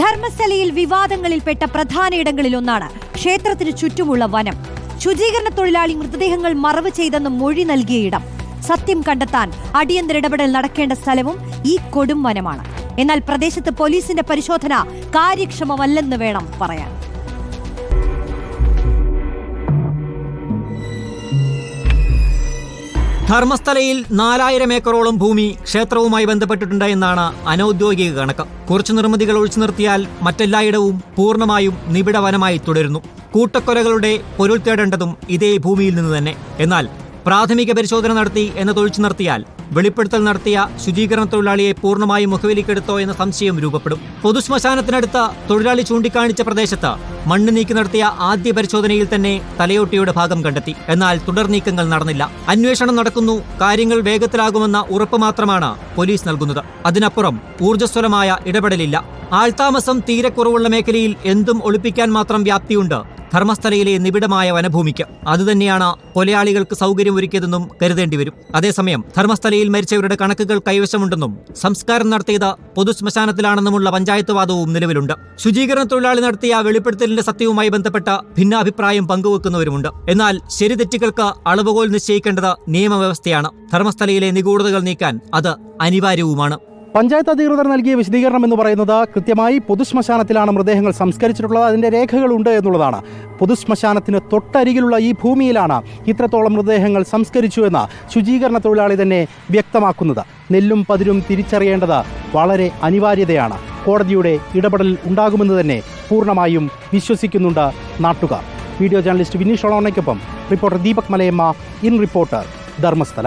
ധർമ്മസ്ഥലയിൽ വിവാദങ്ങളിൽപ്പെട്ട പ്രധാന ഇടങ്ങളിലൊന്നാണ് ക്ഷേത്രത്തിന് ചുറ്റുമുള്ള വനം. ശുചീകരണ തൊഴിലാളി മൃതദേഹങ്ങൾ മറവ് ചെയ്തെന്ന് മൊഴി നൽകിയ ഇടം. സത്യം കണ്ടെത്താൻ അടിയന്തര ഇടപെടൽ നടക്കേണ്ട സ്ഥലവും ഈ കൊടും വനമാണ്. എന്നാൽ പ്രദേശത്ത് പോലീസിന്റെ പരിശോധന കാര്യക്ഷമമല്ലെന്ന് വേണം പറയാൻ. ധർമ്മസ്ഥലയിൽ നാലായിരം ഏക്കറോളം ഭൂമി ക്ഷേത്രവുമായി ബന്ധപ്പെട്ടിട്ടുണ്ട് എന്നാണ് അനൌദ്യോഗിക കണക്ക്. കുറച്ച് നിർമ്മിതികൾ ഒഴിച്ചു നിർത്തിയാൽ മറ്റെല്ലായിടവും പൂർണമായും നിബിഡ വനമായി തുടരുന്നു. കൂട്ടക്കൊലകളുടെ പൊരുൾ തേടേണ്ടതും ഇതേ ഭൂമിയിൽ നിന്ന് തന്നെ. എന്നാൽ പ്രാഥമിക പരിശോധന നടത്തി എന്ന് തൊഴിച്ചു നിർത്തിയാൽ വെളിപ്പെടുത്തൽ നടത്തിയ ശുചീകരണ തൊഴിലാളിയെ പൂർണമായും മുഖവിലിക്കെടുത്തോ എന്ന സംശയം രൂപപ്പെടും. പൊതുശ്മശാനത്തിനടുത്ത് തൊഴിലാളി ചൂണ്ടിക്കാണിച്ച പ്രദേശത്ത് മണ്ണ് നീക്കി നടത്തിയ ആദ്യ പരിശോധനയിൽ തന്നെ തലയോട്ടിയുടെ ഭാഗം കണ്ടെത്തി. എന്നാൽ തുടർ നീക്കങ്ങൾ നടന്നില്ല. അന്വേഷണം നടക്കുന്നു. കാര്യങ്ങൾ വേഗത്തിലാകുമെന്ന ഉറപ്പ് മാത്രമാണ് പോലീസ് നൽകുന്നത്. അതിനപ്പുറം ഊർജസ്വലമായ ഇടപെടലില്ല. ആൾതാമസം തീരെ കുറവുള്ള മേഖലയിൽ എന്തും ഒളിപ്പിക്കാൻ മാത്രം വ്യാപ്തിയുണ്ട്. ധർമ്മസ്ഥലയിലെ നിബിഡമായ വനഭൂമിക്ക്. അതുതന്നെയാണ് കൊലയാളികൾക്ക് സൗകര്യമൊരുക്കിയതെന്നും കരുതേണ്ടി വരും. അതേസമയം ധർമ്മസ്ഥലയിൽ മരിച്ചവരുടെ കണക്കുകൾ കൈവശമുണ്ടെന്നും സംസ്കാരം നടത്തിയത് പൊതുശ്മശാനത്തിലാണെന്നുമുള്ള പഞ്ചായത്ത് വാദവും നിലവിലുണ്ട്. ശുചീകരണ തൊഴിലാളി നടത്തിയ വെളിപ്പെടുത്തലിന്റെ സത്യവുമായി ബന്ധപ്പെട്ട ഭിന്നാഭിപ്രായം പങ്കുവെക്കുന്നവരുമുണ്ട്. എന്നാൽ ശരി തെറ്റുകൾക്ക് അളവുകോൽ നിശ്ചയിക്കേണ്ടത് നിയമവ്യവസ്ഥയാണ്. ധർമ്മസ്ഥലയിലെ നിഗൂഢതകൾ നീക്കാൻ അത് അനിവാര്യവുമാണ്. പഞ്ചായത്ത് അധികൃതർ നൽകിയ വിശദീകരണം എന്ന് പറയുന്നത് കൃത്യമായി പൊതുശ്മശാനത്തിലാണ് മൃതദേഹങ്ങൾ സംസ്കരിച്ചിട്ടുള്ളത് അതിന്റെ രേഖകളുണ്ട് എന്നുള്ളതാണ്. പൊതുശ്മശാനത്തിന് തൊട്ടരികിലുള്ള ഈ ഭൂമിയിലാണ് ഇത്രത്തോളം മൃതദേഹങ്ങൾ സംസ്കരിച്ചു എന്ന ശുചീകരണ തൊഴിലാളി തന്നെ വ്യക്തമാക്കുന്നത്. നെല്ലും പതിരും തിരിച്ചറിയേണ്ടത് വളരെ അനിവാര്യതയാണ്. കോടതിയുടെ ഇടപെടൽ ഉണ്ടാകുമെന്ന് തന്നെ പൂർണമായും വിശ്വസിക്കുന്നുണ്ട് നാട്ടുകാർ. Video journalist Vineesh ഒളോണയ്ക്കൊപ്പം reporter Deepak Malayamma in reporter Dharmasthala.